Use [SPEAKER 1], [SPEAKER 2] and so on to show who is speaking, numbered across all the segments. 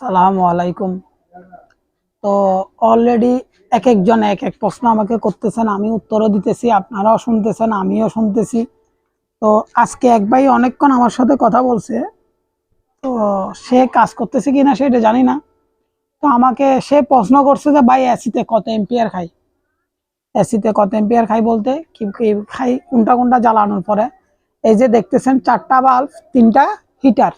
[SPEAKER 1] সালামু আলাইকুম। তো অলরেডি এক একজন এক এক প্রশ্ন আমাকে করতেছেন, আমি উত্তরও দিতেছি, আপনারাও শুনতেছেন, আমিও শুনতেছি। তো আজকে এক ভাই অনেকক্ষণ আমার সাথে কথা বলছে, তো সে কাজ করতেছে কি না সেটা জানি না। তো আমাকে সে প্রশ্ন করছে যে, ভাই এসিতে কত এম্পিয়ার খাই? এসিতে কত এম্পিয়ার খাই বলতে? কি কি খাই? কোনটা কোনটা জ্বালানোর পরে? এই যে দেখতেছেন, চারটা বাল্ব তিনটা হিটার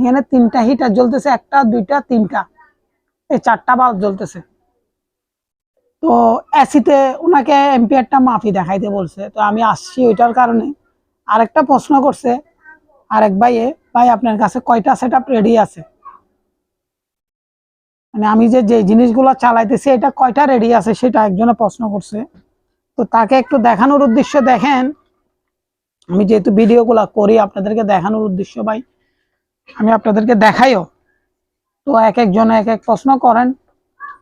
[SPEAKER 1] এখানে তিনটা হিটার জ্বলতেছে, একটা, দুইটা, তিনটা। এই চারটা বাল্ব জ্বলতেছে। তো এসিতে ওনাকে এম্পিয়ারটা মাফি দেখাইতে বলছে। তো আমি আসছি ওইটার কারণে। আরেকটা প্রশ্ন করছে, আরেক ভাইয়ে, ভাই, আপনার কাছে কয়টা সেট রেডি আছে? মানে আমি যে যে জিনিসগুলো চালাইতেছি, এটা কয়টা রেডি আছে সেটা একজনে প্রশ্ন করছে। তো তাকে একটু দেখানোর উদ্দেশ্য দেখেন। আমি যেহেতু ভিডিওগুলো করি, আপনাদেরকে দেখানোর উদ্দেশ্য ভাই আমি আপনাদেরকে দেখাইও। তো এক একজনে এক এক প্রশ্ন করেন।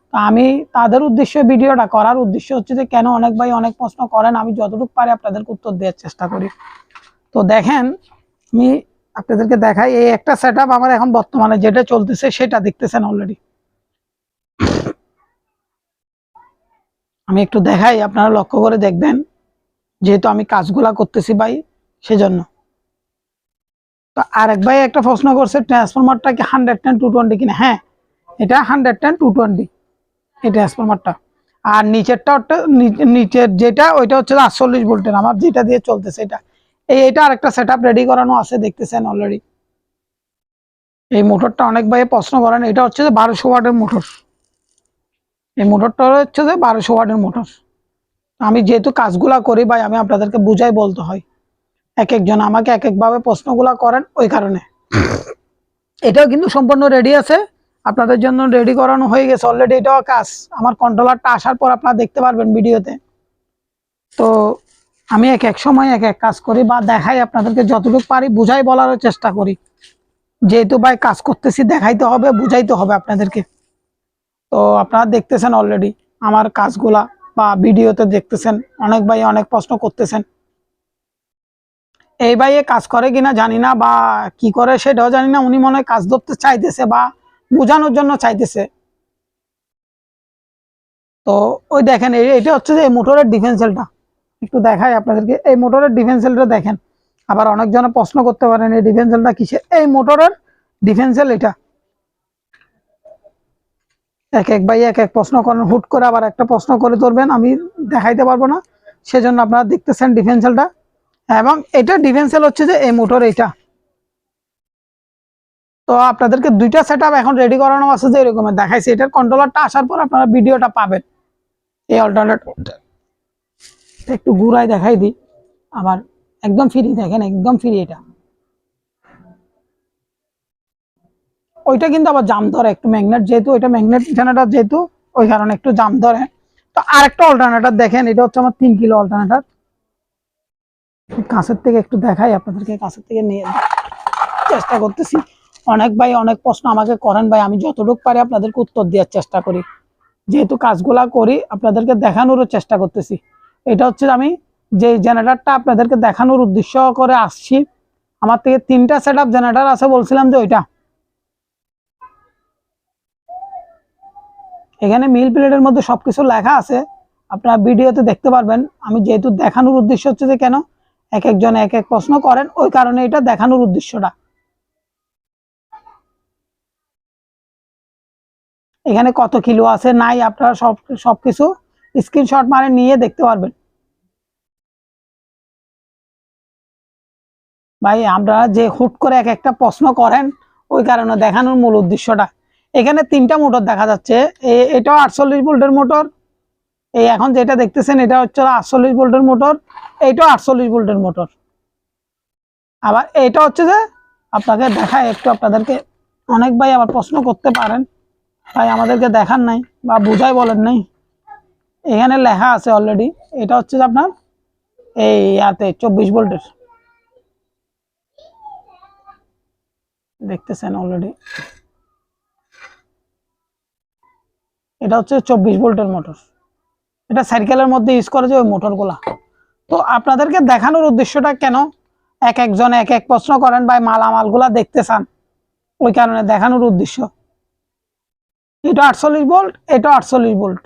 [SPEAKER 1] তো আমি তাদের উদ্দেশ্যে, ভিডিওটা করার উদ্দেশ্য হচ্ছে যে, কেন অনেক ভাই অনেক প্রশ্ন করেন? আমি যতটুকু পারি আপনাদেরকে উত্তর দেওয়ার চেষ্টা করি। তো দেখেন, আমি আপনাদেরকে দেখাই। এই একটা সেট আমার এখন বর্তমানে যেটা চলতেছে, সেটা দেখতেছেন অলরেডি আমি একটু দেখাই, আপনারা লক্ষ্য করে দেখবেন। যেহেতু আমি কাজগুলা করতেছি ভাই, সেজন্য। তো আরেক ভাই একটা প্রশ্ন করছে ট্রান্সফরমারটা কি হান্ড্রেড টেন টু টোয়েন্টি কিনা? হ্যাঁ এটা হান্ড্রেড টেন টু টোয়েন্টি এই ট্রান্সফরমারটা আর নিচেরটা নিচের যেটা, ওইটা হচ্ছে আটচল্লিশ ভোল্টের, আমার যেটা দিয়ে চলতেছে এটা। এই এটা আরেকটা সেট রেডি করানো আছে, দেখতেছেন অলরেডি এই মোটরটা অনেক ভাই প্রশ্ন করেন, এটা হচ্ছে যে বারোশো ওয়াটের মোটর। এই মোটরটা হচ্ছে যে বারোশো ওয়াটের মোটর। আমি যেহেতু কাজগুলা করি ভাই, আমি আপনাদেরকে বুঝাই বলতে হয়। এক একজন আমাকে এক একভাবে প্রশ্নগুলা করেন ওই কারণে। এটাও কিন্তু সম্পূর্ণ রেডি আছে। আপনাদের জন্য রেডি করানো হয়ে গেছে অলরেডি এটাও কাজ। আমার কন্ট্রোলারটা আসার পর আপনারা দেখতে পারবেন ভিডিওতে। তো আমি এক এক সময় এক এক কাজ করি বা দেখাই আপনাদেরকে যতটুকু পারি, বুঝাই বলারও চেষ্টা করি। যেহেতু ভাই কাজ করতেছি, দেখাইতে হবে, বুঝাইতে হবে আপনাদেরকে। তো আপনারা দেখতেছেন অলরেডি আমার কাজগুলা বা ভিডিওতে দেখতেছেন। অনেক ভাই অনেক প্রশ্ন করতেছেন। এই ভাই কাজ করে কিনা জানি না বা কি করে সেটাও জানি না। উনি মনে হয় কাজ ধরতে চাইতেছে বা বোঝানোর জন্য চাইতেছে। তো ওই দেখেন এটা হচ্ছে যে এই মোটরের ডিফেন্সেলটা। একটু দেখাই আপনাদেরকে। এই মোটরের ডিফেন্সেলটা দেখেন। আবার অনেকজনে প্রশ্ন করতে পারেন, এই ডিফেন্সেলটা কিসের? এই মোটরের ডিফেন্সেল এটা। এক এক ভাই এক এক প্রশ্ন করেন, হুট করে আবার একটা প্রশ্ন করে ধরবেন, আমি দেখাইতে পারব না। সেজন্য আপনারা দেখতেছেন ডিফেন্সেলটা। এবং এটা ডিফেন্সেল হচ্ছে যে এই মোটর এটা তো আপনাদেরকে দুইটা সেট এখন রেডি করানো আছে যে এরকমের দেখাইছে, এটার কন্ট্রোলারটা আসার পর আপনারা ভিডিওটা পাবেন। এই অল্টারনেট একটু ঘুরাই দেখাই দিই। আবার একদম ফ্রি দেখেন একদম ফ্রি এটা। ওইটা কিন্তু আবার জাম ধরে, একটু ম্যাগনেট যেহেতু, ওইটা ম্যাগনেট জেনারেটর যেহেতু, ওই কারণে একটু জাম ধরে। তো আরেকটা অল্টারনেটর দেখেন, এটা হচ্ছে আমার তিন কিলো অল্টারনেটর কাছের থেকে একটু দেখাই, আপনাদেরকে কাছের থেকে নিয়ে চেষ্টা করতেছি। অনেক ভাই অনেক প্রশ্ন আমাকে করেন ভাই, আমি যতটুকু পারি আপনাদেরকে উত্তর দেওয়ার চেষ্টা করি। যেহেতু কাজগুলা করি, আপনাদেরকে দেখানোরও চেষ্টা করতেছি। এটা হচ্ছে আমি যে জেনারেটারটা আপনাদেরকে দেখানোর উদ্দেশ্য করে আসছি, আমার থেকে তিনটা সেট আপ জেনারেটার আছে বলছিলাম যে ওইটা। এখানে মিল প্লেটের মধ্যে সবকিছু লেখা আছে, আপনারা ভিডিওতে দেখতে পারবেন। আমি যেহেতু দেখানোর উদ্দেশ্য হচ্ছে যে কেন এক একজন এক এক প্রশ্ন করেন, ওই কারণে এটা দেখানোর উদ্দেশ্যটা। এখানে কত কিলো আছে, নাই, আপনারা সব, সবকিছু স্ক্রিনশট মারে নিয়ে দেখতে পারবেন। ভাই আপনারা যে হুট করে এক একটা প্রশ্ন করেন, ওই কারণে দেখানোর মূল উদ্দেশ্যটা। এখানে তিনটা মোটর দেখা যাচ্ছে এটাও আটচল্লিশ ভোল্টের মোটর এই এখন যেটা দেখতেছেন, এটা হচ্ছে আটচল্লিশ ভোল্টের মোটর, এইটাও আটচল্লিশ ভোল্টের মোটর। আবার এটা হচ্ছে যে আপনাকে দেখায়, একটু আপনাদেরকে, অনেক ভাই আবার প্রশ্ন করতে পারেন, ভাই আমাদেরকে দেখান নাই বা বুঝাই বলেন নাই। এখানে লেখা আছে অলরেডি এটা হচ্ছে যে আপনার এই ইয়াতে চব্বিশ ভোল্টের। দেখতেছেন অলরেডি এটা হচ্ছে চব্বিশ ভোল্টের মোটর। এটা সাইকেলের মধ্যে ইউজ করে যে ওই মোটরগুলা তো আপনাদেরকে দেখানোর উদ্দেশ্যটা কেন এক একজন এক এক প্রশ্ন করেন বা মালামালগুলা দেখতে চান, ওই কারণে দেখানোর উদ্দেশ্য। এটা আটচল্লিশ ভোল্ট এটা আটচল্লিশ ভোল্ট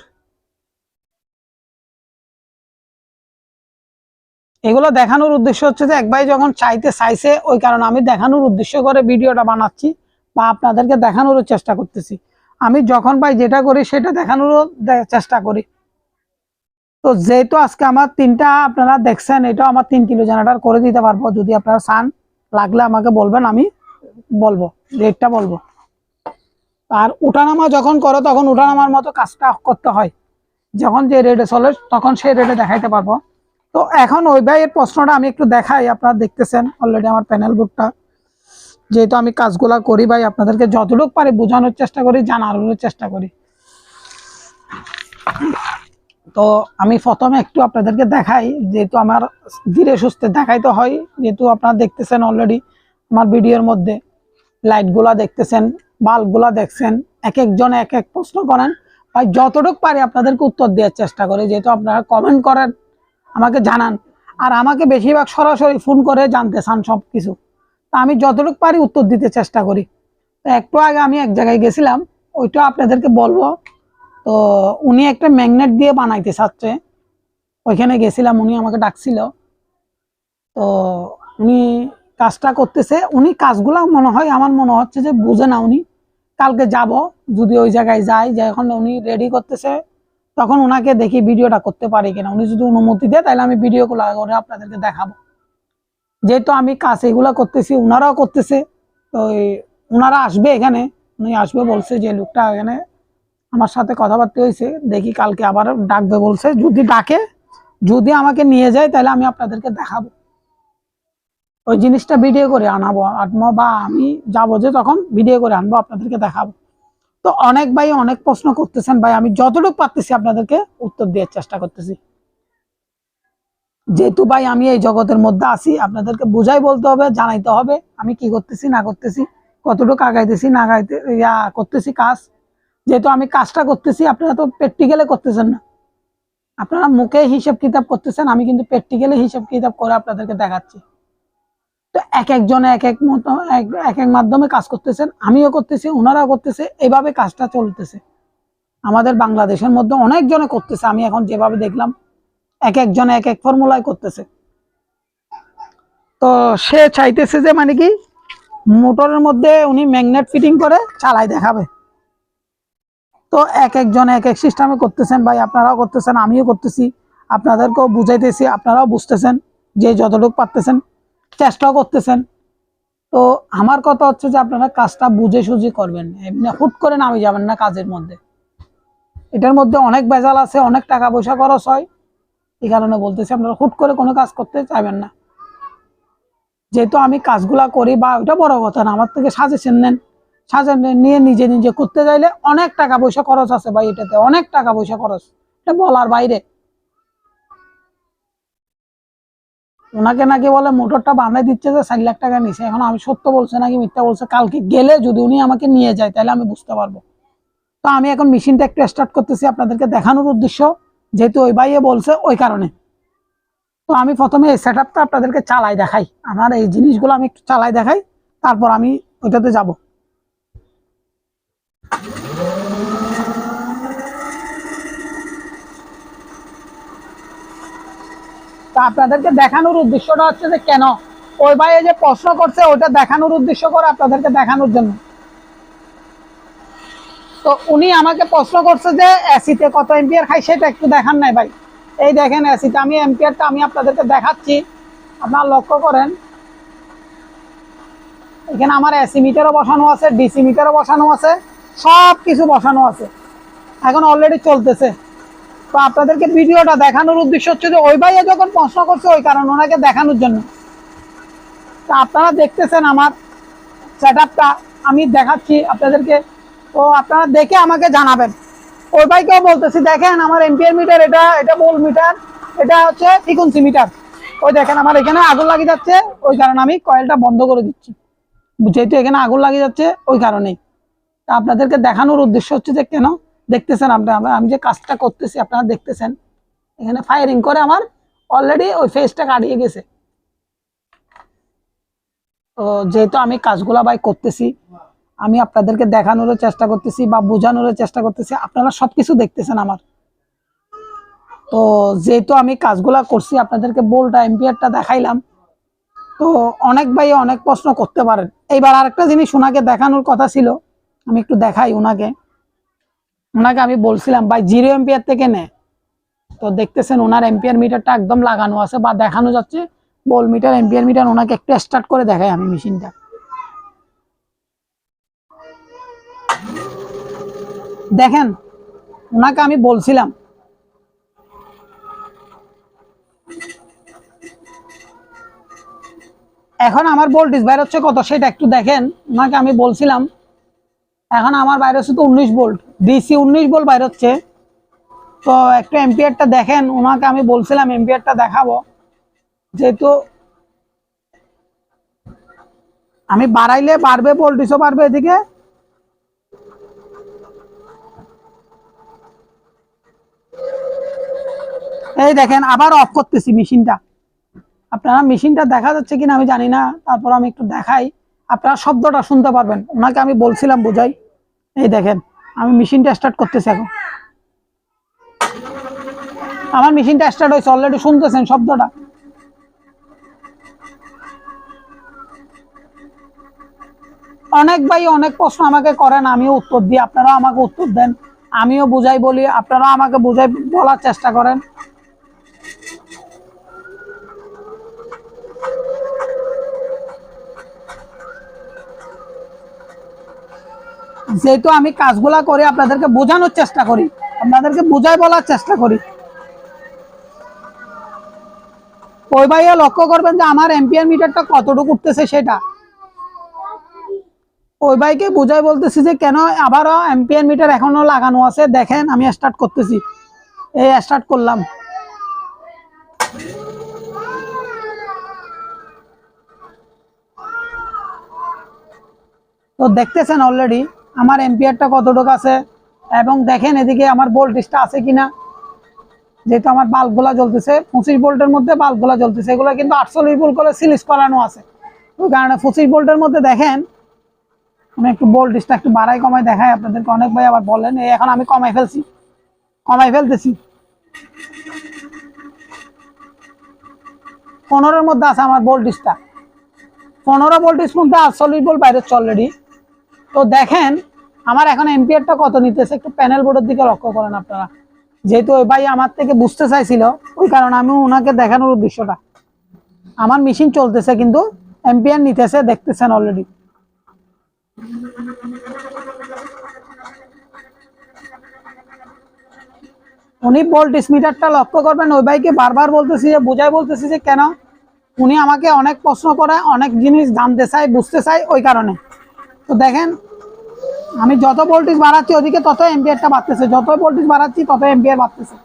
[SPEAKER 1] এগুলো দেখানোর উদ্দেশ্য হচ্ছে যে এক ভাই যখন চাইতে চাইছে, ওই কারণে আমি দেখানোর উদ্দেশ্য করে ভিডিওটা বানাচ্ছি বা আপনাদেরকে দেখানোর চেষ্টা করতেছি। আমি যখন ভাই যেটা করি, সেটা দেখানোরও চেষ্টা করি। তো যেহেতু আজকে আমার তিনটা আপনারা দেখছেন, এটাও আমার তিন কিলো জেনারেটার করে দিতে পারব। যদি আপনারা চান, লাগলে আমাকে বলবেন, আমি বলব, রেটটা বলব। আর উঠানামা যখন করো, তখন উঠানামার মতো কাজটা করতে হয়। যখন যে রেটে চলে, তখন সেই রেটে দেখাইতে পারব। তো এখন ওই ভাইয়ের প্রশ্নটা আমি একটু দেখাই, আপনারা দেখতেছেন অলরেডি আমার প্যানেল বুকটা যেহেতু আমি কাজগুলা করি ভাই, আপনাদেরকে যতটুকু পারি বোঝানোর চেষ্টা করি, জানানোর চেষ্টা করি। তো আমি প্রথমে একটু আপনাদেরকে দেখাই, যেহেতু আমার ধীরে সুস্থে দেখাইতে হয়, যেহেতু আপনারা দেখতেছেন অলরেডি আমার ভিডিওর মধ্যে লাইটগুলা দেখতেছেন বাল্বগুলা দেখছেন এক একজন এক এক প্রশ্ন করেন। ভাই, যতটুকু পারি আপনাদেরকে উত্তর দেওয়ার চেষ্টা করি, যেহেতু আপনারা কমেন্ট করেন, আমাকে জানান। আর আমাকে বেশিরভাগ সরাসরি ফোন করে জানতে চান সব কিছু তা আমি যতটুকু পারি উত্তর দিতে চেষ্টা করি। তো একটু আগে আমি এক জায়গায় গেছিলাম, ওইটা আপনাদেরকে বলব তো উনি একটা ম্যাগনেট দিয়ে বানাইতে চাচ্ছে। ওইখানে গেছিলাম, উনি আমাকে ডাকছিল। তো উনি কাজটা করতেছে। উনি কাজগুলা মনে হয়, আমার মনে হচ্ছে যে বুঝে না উনি। কালকে যাব, যদি ওই জায়গায় যাই যে এখন উনি রেডি করতেছে, তখন ওনাকে দেখি ভিডিওটা করতে পারি কিনা। উনি যদি অনুমতি দেয়, তাহলে আমি ভিডিও করে আপনাদেরকে দেখাবো। যেহেতু আমি কাজ এগুলা করতেছি ওনারাও করতেছে। তো ওনারা আসবে এখানে। উনি আসবে বলছে যে, লোকটা এখানে আমার সাথে কথাবার্তা হয়েছে, দেখি কালকে আবার ডাকবে বলছে, যদি ডাকে, যদি আমাকে নিয়ে যায়, তাহলে আমি আপনাদেরকে দেখাবো। ওই জিনিসটা ভিডিও করে আনাবো, আনব বা আমি যাব যে তখন ভিডিও করে আনব, আপনাদেরকে দেখাবো। তো অনেক ভাই অনেক প্রশ্ন করতেছেন, ভাই আমি যতটুকু পারতেছি আপনাদেরকে উত্তর দেওয়ার চেষ্টা করতেছি। যেহেতু ভাই আমি এই জগতের মধ্যে আছি, আপনাদেরকে বুঝাই বলতে হবে, জানাইতে হবে, আমি কি করতেছি, না করতেছি, কতটুকু আগাইতেছি, না আগাইতে, ইয়া, করতেছি কাজ। যেহেতু আমি কাজটা করতেছি, আপনারা তো প্র্যাকটিক্যালে করতেছেন না। আপনারা মুখে হিসাব কিতাব করতেছেন, আমি কিন্তু প্র্যাকটিক্যালে হিসাব কিতাব করে আপনাদেরকে দেখাচ্ছি। তো এক একজনে এক এক মতো, এক- এক মাধ্যমে কাজ করতেছেন, আমিও করতেছি ওনারাও করতেছে এইভাবে কাজটা চলতেছে। আমাদের বাংলাদেশের মধ্যে অনেকজনে করতেছে, আমি এখন যেভাবে দেখলাম, এক একজনে এক এক ফর্মুলায় করতেছে। তো সে চাইতেছে যে মানে কি, মোটরের মধ্যে উনি ম্যাগনেট ফিটিং করে চালাই দেখাবে। তো এক একজন এক এক সিস্টেমে করতেছেন ভাই, আপনারাও করতেছেন, আমিও করতেছি। আপনাদেরকেও বুঝাইতেছি, আপনারাও বুঝতেছেন যে যতটুকু পারতেছেন চেষ্টাও করতেছেন। তো আমার কথা হচ্ছে যে আপনারা কাজটা বুঝে সুঝে করবেন। এমনি হুট করে নামে যাবেন না কাজের মধ্যে। এটার মধ্যে অনেক বেজাল আছে, অনেক টাকা পয়সা খরচ হয়। এই কারণে বলতেছি, আপনারা হুট করে কোনো কাজ করতে চাইবেন না। যেহেতু আমি কাজগুলা করি, বা ওইটা বড় কথা না, আমার থেকে সাজেশন নেন। সাজেশন নিয়ে নিজে নিজে করতে চাইলে অনেক টাকা পয়সা খরচ আছে ভাই এটাতে, অনেক টাকা পয়সা খরচ। এটা বলার বাইরে। ওনাকে নাকি বলে, মোটরটা বাঁধাই দিচ্ছে যে চার লাখ টাকা নিছে। এখন আমি সত্য বলছে নাকি মিথ্যা বলছে? কালকে গেলে যদি উনি আমাকে নিয়ে যায়, তাহলে আমি বুঝতে পারব। তো আমি এখন মেশিনটা একটু স্টার্ট করতেছি আপনাদেরকে দেখানোর উদ্দেশ্য, যেহেতু ওই ভাইয়ে বলছে ওই কারণে। তো আমি প্রথমে এই সেট আপটা আপনাদেরকে চালাই দেখাই। আমার এই জিনিসগুলো আমি একটু চালাই দেখাই, তারপর আমি ওইটাতে যাব। তা আপনাদেরকে দেখানোর উদ্দেশ্যটা হচ্ছে যে কেন ওই ভাইয়ে যে প্রশ্ন করছে ওটা দেখানোর উদ্দেশ্য করে আপনাদেরকে দেখানোর জন্য। তো উনি আমাকে প্রশ্ন করছে যে এসিতে কত এম্পিয়ার খাই সেটা একটু দেখান নাই ভাই। এই দেখেন এসিতে আমি এম্পিয়ারটা আমি আপনাদেরকে দেখাচ্ছি। আপনারা লক্ষ্য করেন, এখানে আমার এসি মিটারও বসানো আছে, ডিসি মিটারও বসানো আছে সব কিছু বসানো আছে। এখন অলরেডি চলতেছে। তো আপনাদেরকে ভিডিওটা দেখানোর উদ্দেশ্য হচ্ছে যে ওই ভাইয়া যখন প্রশ্ন করছে, ওই কারণে ওনাকে দেখানোর জন্য। তা আপনারা দেখতেছেন আমার সেট আমি দেখাচ্ছি আপনাদেরকে। তো আপনারা দেখে আমাকে জানাবেন। ওই ভাইকেও বলতেছি, দেখেন আমার এমপিআর মিটার, এটা এটা বোল মিটার, এটা হচ্ছে ফ্রিকুয়েন্সি মিটার। ওই দেখেন, আমার এখানে আগুন লাগিয়ে যাচ্ছে, ওই কারণে আমি কয়েলটা বন্ধ করে দিচ্ছি। যেহেতু এখানে আগুন লাগিয়ে যাচ্ছে, ওই কারণেই। তা আপনাদেরকে দেখানোর উদ্দেশ্য হচ্ছে যে কেন? দেখতেছেন আপনারা আমি যে কাজটা করতেছি, আপনারা দেখতেছেন। এখানে ফায়ারিং করে আমার অলরেডি ওই ফেসটা কাটিয়ে গেছে। তো যেহেতু আমি কাজগুলা বাই করতেছি, আমি আপনাদেরকে দেখানোরও চেষ্টা করতেছি বা বোঝানোরও চেষ্টা করতেছি, আপনারা সবকিছু দেখতেছেন আমার। তো যেহেতু আমি কাজগুলা করছি, আপনাদেরকে বোল্টা এম্পিয়ারটা দেখাইলাম, তো অনেক ভাই অনেক প্রশ্ন করতে পারেন। এইবার আরেকটা জিনিস ওনাকে দেখানোর কথা ছিল, আমি একটু দেখাই ওনাকে ওনাকে আমি বলছিলাম, ভাই, জিরো এম্পিয়ার থেকে নে। তো দেখতেছেন ওনার এম্পিয়ার মিটারটা একদম লাগানো আছে বা দেখানো যাচ্ছে। বল মিটার এম্পিয়ার মিটার ওনাকে একটু স্টার্ট করে দেখাই আমি মেশিনটা দেখেন, ওনাকে আমি বলছিলাম, এখন আমার ভোল্টেজ বাইর হচ্ছে কত? সেটা একটু দেখেন। ওনাকে আমি বলছিলাম এখন আমার বাইরে হচ্ছে তো উনিশ ভোল্ট ডিসি উনিশ ভোল্ট বাইর হচ্ছে। তো একটু এম্পিয়ারটা দেখেন, ওনাকে আমি বলছিলাম এম্পিয়ারটা দেখাবো। যেহেতু আমি বাড়াইলে বাড়বে ভোল্টেজও বাড়বে এদিকে। এই দেখেন, আবার অফ করতেছি মেশিনটা। আপনারা মেশিনটা দেখা যাচ্ছে কিনা আমি জানি না, তারপর আমি একটু দেখাই। আপনারা শব্দটা শুনতে পারবেন, ওনাকে আমি বলছিলাম বোঝাই। এই দেখেন, আমি মেশিনটা স্টার্ট করতেছি এখন। আমার মেশিনটা স্টার্ট হয়েছে অলরেডি শুনতেছেন শব্দটা। অনেক ভাই অনেক প্রশ্ন আমাকে করেন, আমিও উত্তর দিই, আপনারাও আমাকে উত্তর দেন। আমিও বুঝাই বলি, আপনারাও আমাকে বুঝাই বলার চেষ্টা করেন। যেহেতু আমি কাজগুলা করে, আপনাদেরকে বোঝানোর চেষ্টা করি। আপনাদেরকে বুঝাই বলার চেষ্টা করি। ওই ভাইয়া লক্ষ্য করবেন যে আমার এম্পিয়ার মিটারটা কতটুকু উঠতেছে সেটা। ওই ভাইকে বুঝাই বলতেছি যে কেন আবারও এম্পিয়ার মিটার এখনও লাগানো আছে। দেখেন, আমি স্টার্ট করতেছি। এই স্টার্ট করলাম। তো দেখতেছেন অলরেডি আমার এম্পিয়ারটা কতটুকু আছে? এবং দেখেন এদিকে আমার ভোল্টেজটা আছে কিনা? যেহেতু আমার বাল্বগুলা জ্বলতেছে, পঁচিশ ভোল্টের মধ্যে বাল্বগুলা জ্বলতেছে। এগুলো কিন্তু আটচল্লিশ ভোল্ট করে সিলিস করানো আছে। ওই কারণে পঁচিশ ভোল্টের মধ্যে দেখেন, আমি একটু ভোল্টেজটা একটু বাড়াই, কমাই দেখাই আপনাদেরকে। অনেক ভাই আবার বলেন এই এখন আমি কমাই ফেলছি। কমাই ফেলতেছি। পনেরোর মধ্যে আছে আমার ভোল্টেজটা। পনেরো ভোল্টেজ মধ্যে আটচল্লিশ ভোল্ট বাইরে অলরেডি তো দেখেন, আমার এখন এম্পিয়ারটা কত নিতেছে? একটু প্যানেল বোর্ডের দিকে লক্ষ্য করেন আপনারা। যেহেতু ওই ভাই আমার থেকে বুঝতে চাইছিল, ওই কারণে আমি ওনাকে দেখানোর উদ্দেশ্যটা। আমার মেশিন চলতেছে কিন্তু এম্পিয়ার নিতেছে, দেখতেছেন অলরেডি উনি ভোল্টেজ মিটারটা লক্ষ্য করবেন, ওই ভাইকে বারবার বলতেছি যে, বুঝাই বলতেছি যে, কেন? উনি আমাকে অনেক প্রশ্ন করে, অনেক জিনিস জানতে চাই বুঝতে চাই ওই কারণে। তো দেখেন আমি যত ভোল্টেজ বাড়াচ্ছি ওদিকে তত এম্পিয়ারটা বাড়তেছে। যত ভোল্টেজ বাড়াচ্ছি তত এম্পিয়ার বাড়তেছে।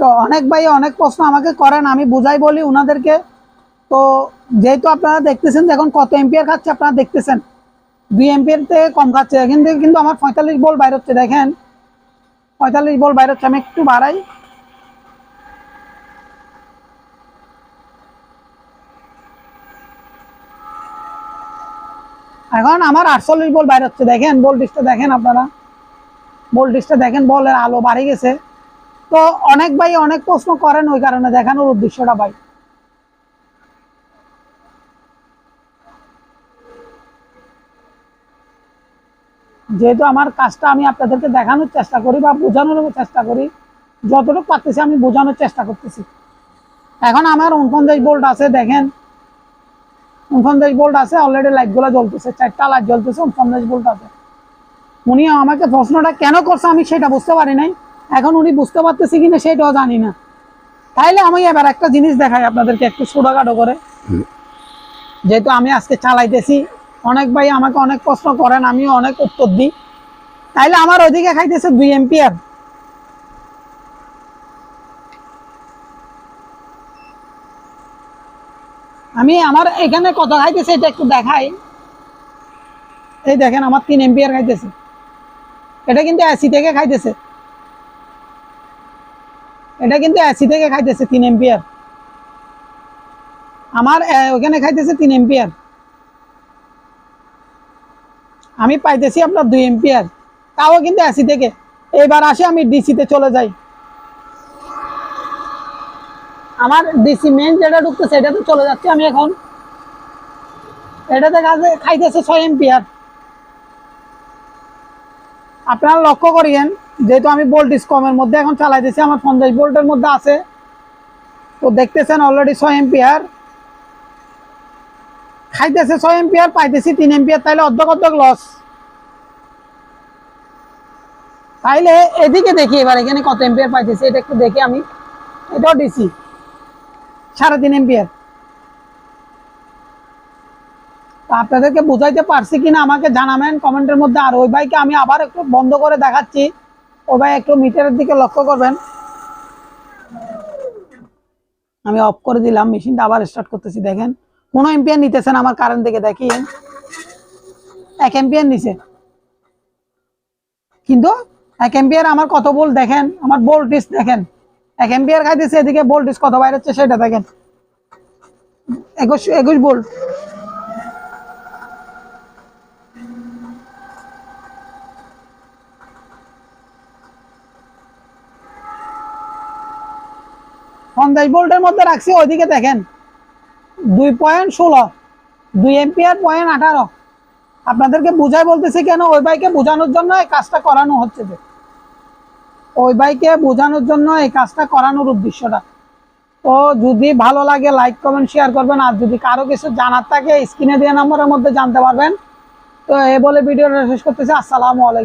[SPEAKER 1] তো অনেক ভাই অনেক প্রশ্ন আমাকে করেন, আমি বুঝাই বলি ওনাদেরকে তো যেহেতু আপনারা দেখতেছেন এখন কত এম্পিয়ার খাচ্ছে, আপনারা দেখতেছেন। দুই এম্পিয়ার থেকে কম খাচ্ছে। থেকে কিন্তু আমার পঁয়তাল্লিশ বল বাইর হচ্ছে, দেখেন। পঁয়তাল্লিশ বল বাইর হচ্ছে, আমি একটু বাড়াই। এখন আমার আটচল্লিশ বল বাইর হচ্ছে। দেখেন ভোল্টেজটা দেখেন আপনারা। ভোল্টেজটা দেখেন, বলের আলো বাড়ে গেছে। তো অনেক ভাই অনেক প্রশ্ন করেন ওই কারণে। দেখানোর উদ্দেশ্যটা ভাই। যেহেতু আমার কাজটা আমি আপনাদেরকে দেখানোর চেষ্টা করি বা বোঝানোর চেষ্টা করি, যতটুকু পারতেছি আমি বোঝানোর চেষ্টা করতেছি। এখন আমার উনপঞ্চাশ বোল্ট আছে, দেখেন। উনপঞ্চাশ ভোল্ট আছে অলরেডি লাইটগুলো জ্বলতেছে, চারটা লাইট জ্বলতেছে উনপঞ্চাশ ভোল্ট আছে। উনি আমাকে প্রশ্নটা কেন করছে আমি সেটা বুঝতে পারি নাই। এখন উনি বুঝতে পারতেছি কিনা সেটাও জানি না। তাইলে আমি এবার একটা জিনিস দেখাই আপনাদেরকে, একটু ছোটখাটো করে। যেহেতু আমি আজকে চালাইতেছি, অনেক ভাই আমাকে অনেক প্রশ্ন করেন, আমিও অনেক উত্তর দিই। তাইলে আমার ওইদিকে খাইতেছে দুই এম্পিয়ার আমি আমার এখানে কত খাইতেছে এটা একটু দেখাই। এই দেখেন, আমার তিন এম্পিয়ার খাইতেছে এটা কিন্তু এসি থেকে খাইতেছে। এটা কিন্তু এসি থেকে খাইতেছে তিন এম্পিয়ার আমার ওখানে খাইতেছে তিন এম্পিয়ার আমি পাইতেছি আপনার দুই এম্পিয়ার তাও কিন্তু এসি থেকে। এবার আসে আমি ডিসিতে চলে যাই। আমার ডিসি মেন যেটা ঢুকতেছে এটাতে চলে যাচ্ছে আমি এখন। এটাতে কাজে খাইতেছে ছয় এম্পিয়ার আপনারা লক্ষ্য করিয়েন, যেহেতু আমি ভোল্টেজ কমের মধ্যে এখন চালাইতেছি, আমার পঞ্চাশ ভোল্টের মধ্যে আছে। তো দেখতেছেন অলরেডি ছয় এম্পিয়ার খাইতেছে ছয় এম্পিয়ার পাইতেছি তিন এম্পিয়ার তাইলে অর্ধেক অর্ধেক লস তাইলে এদিকে দেখি এবার এখানে কত এম্পিয়ার পাইতেছি, এটা একটু দেখি আমি। এটাও ডিসি সাড়ে তিন এম্পিয়ার আপনাদেরকে বুঝাইতে পারছি কিনা আমাকে জানাবেন কমেন্টের মধ্যে। আর ওই ভাইকে আমি আবার একটু বন্ধ করে দেখাচ্ছি। ওই ভাই একটু মিটারের দিকে লক্ষ্য করবেন। আমি অফ করে দিলাম, মেশিনটা আবার স্টার্ট করতেছি, দেখেন। কোনো এম্পিয়ার নিতেছেন আমার কারেন্ট থেকে, দেখি। এক এম্পিয়ার নিছে। কিন্তু এক এম্পিয়ার আমার কত বল দেখেন? আমার ভোল্টেজ দেখেন। এক এম্পিয়ার খাইতেছে, এদিকে ভোল্টেজ কত বাইরে হচ্ছে সেটা দেখেন। একুশ একুশ ভোল্ট পঞ্চাশ ভোল্টের মধ্যে রাখছি, ওইদিকে দেখেন। দুই পয়েন্ট ষোলো, দুই এম্পিয়ার পয়েন্ট আঠারো। আপনাদেরকে বুঝাই বলতেছি কেন, ওই বাইকে বোঝানোর জন্য এই কাজটা করানো হচ্ছে যে। ওই ভাইকে বোঝানোর জন্য এই কাজটা করানোর উদ্দেশ্যটা। তো যদি ভালো লাগে লাইক কমেন্ট শেয়ার করবেন। আর যদি কারও কিছু জানার থাকে স্ক্রিনে দেওয়া নম্বরের মধ্যে জানতে পারবেন। তো এ বলে ভিডিওটা শেষ করতেছি। আসসালামু আলাইকুম।